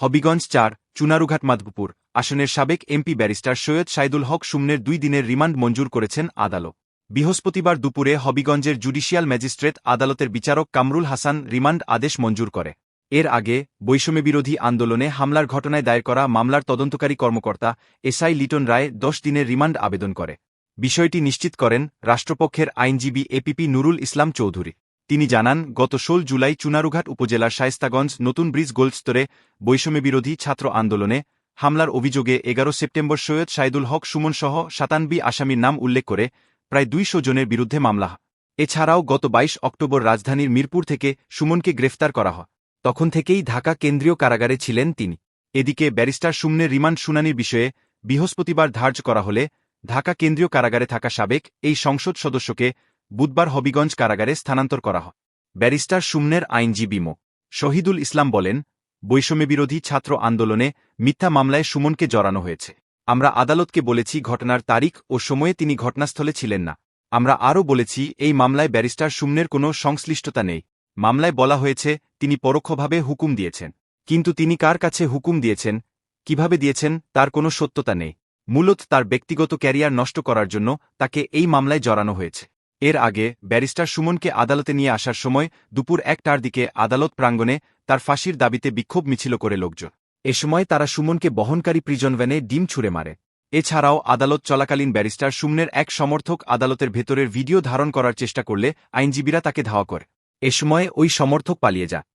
হবিগঞ্জ চার, চুনারুঘাট মাধবপুর। আসনের সাবেক এমপি ব্যারিস্টার সৈয়দ সাইদুল হক সুমনের দুই দিনের রিমান্ড মঞ্জুর করেছেন আদালত। বৃহস্পতিবার দুপুরে হবিগঞ্জের জুডিশিয়াল ম্যাজিস্ট্রেট আদালতের বিচারক কামরুল হাসান রিমান্ড আদেশ মঞ্জুর করে। এর আগে বৈষম্যবিরোধী আন্দোলনে হামলার ঘটনায় দায়ের করা মামলার তদন্তকারী কর্মকর্তা এসআই লিটন রায় দশ দিনের রিমান্ড আবেদন করে। বিষয়টি নিশ্চিত করেন রাষ্ট্রপক্ষের আইনজীবী এপিপি নুরুল ইসলাম চৌধুরী। তিনি জানান, গত ষোল জুলাই চুনারুঘাট উপজেলার শায়স্তাগঞ্জ নতুন ব্রিজ গোল্ডস্তরে বৈষম্যবিরোধী ছাত্র আন্দোলনে হামলার অভিযোগে এগারো সেপ্টেম্বর সৈয়দ সাইদুল হক সুমনসহ সাতানবি আসামির নাম উল্লেখ করে প্রায় দুইশো জনের বিরুদ্ধে মামলা। এছাড়াও গত ২২ অক্টোবর রাজধানীর মিরপুর থেকে সুমনকে গ্রেফতার করা হয়। তখন থেকেই ঢাকা কেন্দ্রীয় কারাগারে ছিলেন তিনি। এদিকে ব্যারিস্টার সুমনের রিমান্ড শুনানির বিষয়ে বৃহস্পতিবার ধার্য করা হলে ঢাকা কেন্দ্রীয় কারাগারে থাকা সাবেক এই সংসদ সদস্যকে বুধবার হবিগঞ্জ কারাগারে স্থানান্তর করা হয়। ব্যারিস্টার সুমনের আইনজীবী মো। শহীদুল ইসলাম বলেন, বৈষম্যবিরোধী ছাত্র আন্দোলনে মিথ্যা মামলায় সুমনকে জড়ানো হয়েছে। আমরা আদালতকে বলেছি ঘটনার তারিখ ও সময়ে তিনি ঘটনাস্থলে ছিলেন না। আমরা আরও বলেছি, এই মামলায় ব্যারিস্টার সুমনের কোনো সংশ্লিষ্টতা নেই। মামলায় বলা হয়েছে, তিনি পরোক্ষভাবে হুকুম দিয়েছেন। কিন্তু তিনি কার কাছে হুকুম দিয়েছেন, কীভাবে দিয়েছেন, তার কোনো সত্যতা নেই। মূলত তার ব্যক্তিগত ক্যারিয়ার নষ্ট করার জন্য তাকে এই মামলায় জড়ানো হয়েছে। এর আগে, ব্যারিস্টার সুমনকে আদালতে নিয়ে আসার সময় দুপুর একটার দিকে আদালত প্রাঙ্গণে তার ফাঁসির দাবিতে বিক্ষোভ মিছিল করে লোকজন। এ সময় তারা সুমনকে বহনকারী প্রিজন ভ্যানে ডিম ছুঁড়ে মারে। এছাড়াও আদালত চলাকালীন ব্যারিস্টার সুমনের এক সমর্থক আদালতের ভেতরের ভিডিও ধারণ করার চেষ্টা করলে আইনজীবীরা তাকে ধাওয়া করে। এ সময় ওই সমর্থক পালিয়ে যায়।